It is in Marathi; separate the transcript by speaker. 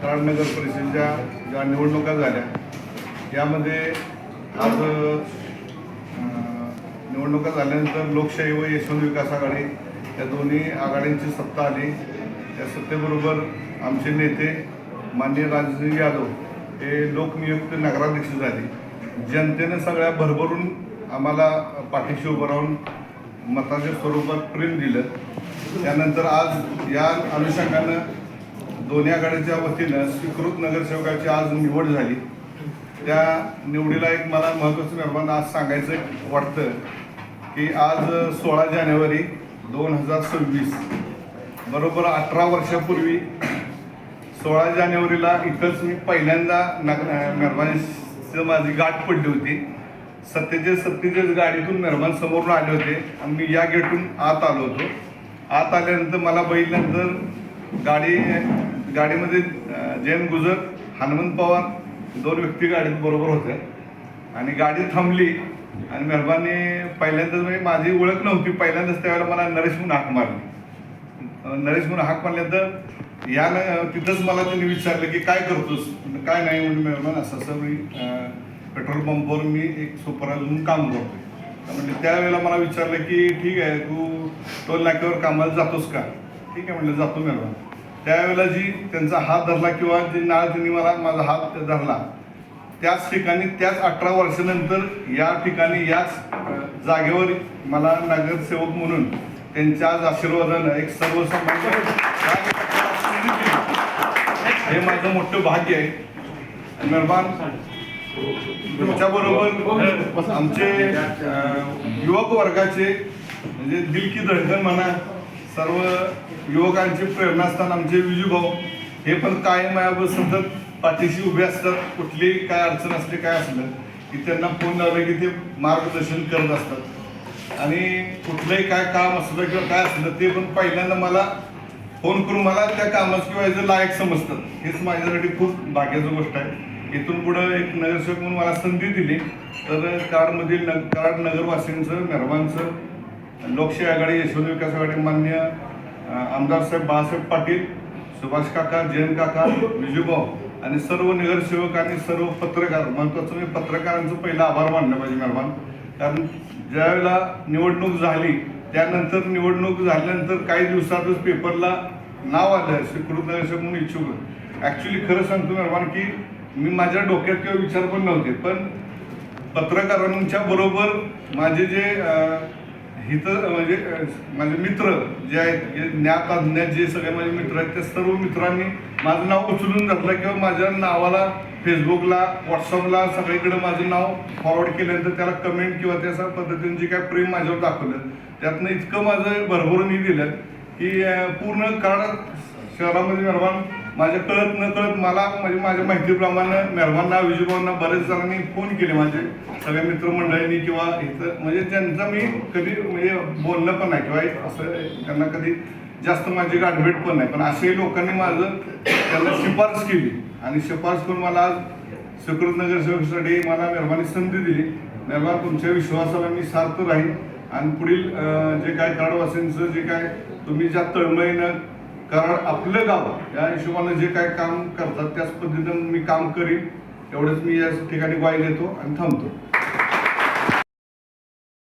Speaker 1: कराड नगर परिषदेच्या ज्या निवडणुका झाल्या यामध्ये आज निवडणुका झाल्यानंतर लोकशाही व यशवंत विकास आघाडी या दोन्ही आघाड्यांची सत्ता आली. त्या सत्तेबरोबर आमचे नेते माननीय राजसिंग यादव हे लोकनियुक्त नगराध्यक्ष झाले. जनतेनं सगळ्या भरभरून आम्हाला पाठीशी उभं राहून मताच्या स्वरूपात प्रेम दिलं. त्यानंतर आज या अनुषंगानं दोन्ही आघाडीच्या वतीनं स्वीकृत नगरसेवकाची आज निवड झाली. त्या निवडीला एक मला महत्त्वाचं निर्माण आज सांगायचं वाटतं की आज सोळा जानेवारी दोन हजार सव्वीस बरोबर अठरा वर्षापूर्वी सोळा जानेवारीला इथंच मी पहिल्यांदा नग मेहरबानीचं माझी गाठ पडली होती. सत्तेचाळीस सत्तेचाळीस गाडीतून मेहरबान समोरून आले होते आणि मी या गेटून आत आलो होतो. आत आल्यानंतर मला बघितल्यानंतर गाडी गाडीमध्ये जैन जयंत गुजर हनुमंत पवार दोन व्यक्ती गाडीत बरोबर होत्या. आणि गाडी थांबली आणि मेहरबानी पहिल्यांदाच म्हणजे माझी ओळख नव्हती. पहिल्यांदाच त्यावेळेला मला नरेश म्हणून हाक मारली. नरेश म्हणून हाक मारल्यानंतर या तिथंच मला त्यांनी विचारलं की काय करतोस? काय नाही म्हणून मेहरबान असं असं मी पेट्रोल पंपवर मी एक सुपरवायझर म्हणून काम करतोय. म्हणजे त्यावेळेला मला विचारलं की ठीक आहे तू टोल नाक्यावर कामाला जातोस का? ठीक आहे म्हणलं जातो मेहरबान. त्यावेळेला जी त्यांचा हात धरला किंवा जी नाळ त्यांनी मला माझा हात धरला त्याच ठिकाणी त्याच अठरा वर्षानंतर या ठिकाणी याच जागेवर मला नगरसेवक म्हणून त्यांच्या आज आशीर्वादानं एक सर्वसामान्य हे माझं मोठं भाग्य आहे. आणि मेहरबान तुमच्याबरोबर आमचे युवक वर्गाचे म्हणजे दिल की धडकन म्हणा सर्व युवकांची प्रेरणास्थान आमचे विजूभाऊ हे पण कायम माझ्यावर सतत पाठीशी उभे असतात. कुठलीही काय अडचण असली काय असलं की त्यांना फोन लावलं की ते मार्गदर्शन करत असतात. आणि कुठलंही काय काम असलं किंवा काय असलं ते पण पहिल्यांदा मला फोन करून मला त्या कामास किंवा याचं लायक समजतात. हेच माझ्यासाठी खूप भाग्याची गोष्ट आहे. इथून पुढं एक नगरसेवक म्हणून मला संधी दिली. तर कारमधील नग कराड नगरवासींचं मेहरबानचं लोकशाही आघाडी यशवंत विकास आघाडी मान्य आमदार साहेब बाळासाहेब पाटील सुभाष काका जयंत काका विजूभाऊ आणि सर्व नगरसेवक आणि सर्व पत्रकार महत्वाचं मी पत्रकारांचं पहिलं आभार मानलं पाहिजे मेहरबान कारण ज्यावेळेला निवडणूक झाली त्यानंतर निवडणूक झाल्यानंतर काही दिवसातच पेपरला नाव आलं स्वीकृत नगरसेवक म्हणून इच्छुक ॲक्च्युली खरं सांगतो मेहरबान की मी माझ्या डोक्यात किंवा विचार पण नव्हते पण पत्रकारांच्या बरोबर माझे जे इथं म्हणजे माझे मित्र जे आहेत हे ज्ञात अज्ञात जे सगळे माझे मित्र आहेत त्या सर्व मित्रांनी माझं नाव उचलून धरलं किंवा माझ्या नावाला फेसबुकला व्हॉट्सअपला सगळीकडे माझं नाव फॉरवर्ड केल्यानंतर त्याला कमेंट किंवा त्या पद्धतीने जे काय प्रेम माझ्यावर दाखवलं त्यातनं इतकं माझं भरभरून दिलं की पूर्ण कारण शहरामध्ये निर्माण माझ्या कळत न कळत मला म्हणजे माझ्या माहितीप्रमाणे मेहरबानना विजयभाऊंना बरेच जणांनी फोन केले माझे. सगळ्या मित्रमंडळींनी किंवा इथं म्हणजे त्यांचा मी कधी म्हणजे बोलणं पण नाही किंवा असं त्यांना कधी जास्त माझी गाठभेट पण नाही. पण असेही लोकांनी माझं त्यांना शिफारस केली. आणि शिफारस करून मला आज सुकृत नगरसेवकासाठी मला मेहरबानी संधी दिली. मेहरबान तुमच्या विश्वासाला मी सार्थ राहीन. आणि पुढील जे काय कराडवासींचं जे काय तुम्ही ज्या तळमळीनं कारण आपलं गाव या हिशोबानं जे काय काम करतात त्याच पद्धतीनं मी काम करीन. एवढंच मी या ठिकाणी ग्वाही देतो आणि थांबतो.